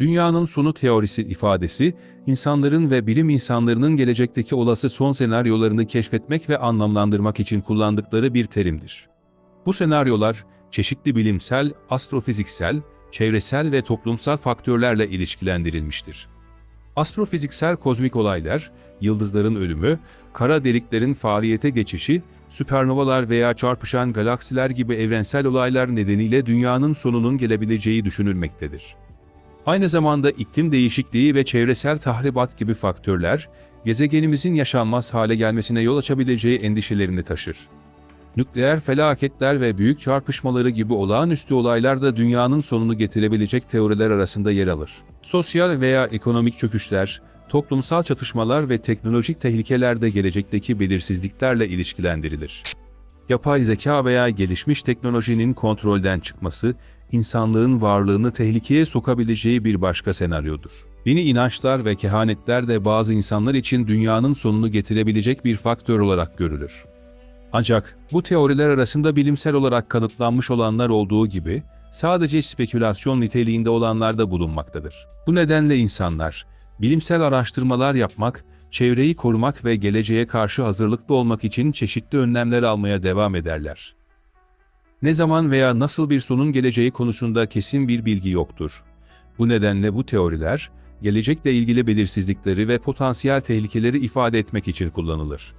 Dünyanın sonu teorisi ifadesi, insanların ve bilim insanlarının gelecekteki olası son senaryolarını keşfetmek ve anlamlandırmak için kullandıkları bir terimdir. Bu senaryolar, çeşitli bilimsel, astrofiziksel, çevresel ve toplumsal faktörlerle ilişkilendirilmiştir. Astrofiziksel kozmik olaylar, yıldızların ölümü, kara deliklerin faaliyete geçişi, süpernovalar veya çarpışan galaksiler gibi evrensel olaylar nedeniyle dünyanın sonunun gelebileceği düşünülmektedir. Aynı zamanda iklim değişikliği ve çevresel tahribat gibi faktörler, gezegenimizin yaşanmaz hale gelmesine yol açabileceği endişelerini taşır. Nükleer felaketler ve büyük çarpışmaları gibi olağanüstü olaylar da dünyanın sonunu getirebilecek teoriler arasında yer alır. Sosyal veya ekonomik çöküşler, toplumsal çatışmalar ve teknolojik tehlikeler de gelecekteki belirsizliklerle ilişkilendirilir. Yapay zeka veya gelişmiş teknolojinin kontrolden çıkması, insanlığın varlığını tehlikeye sokabileceği bir başka senaryodur. Dini inançlar ve kehanetler de bazı insanlar için dünyanın sonunu getirebilecek bir faktör olarak görülür. Ancak bu teoriler arasında bilimsel olarak kanıtlanmış olanlar olduğu gibi sadece spekülasyon niteliğinde olanlar da bulunmaktadır. Bu nedenle insanlar bilimsel araştırmalar yapmak, çevreyi korumak ve geleceğe karşı hazırlıklı olmak için çeşitli önlemler almaya devam ederler. Ne zaman veya nasıl bir sonun geleceği konusunda kesin bir bilgi yoktur. Bu nedenle bu teoriler, gelecekle ilgili belirsizlikleri ve potansiyel tehlikeleri ifade etmek için kullanılır.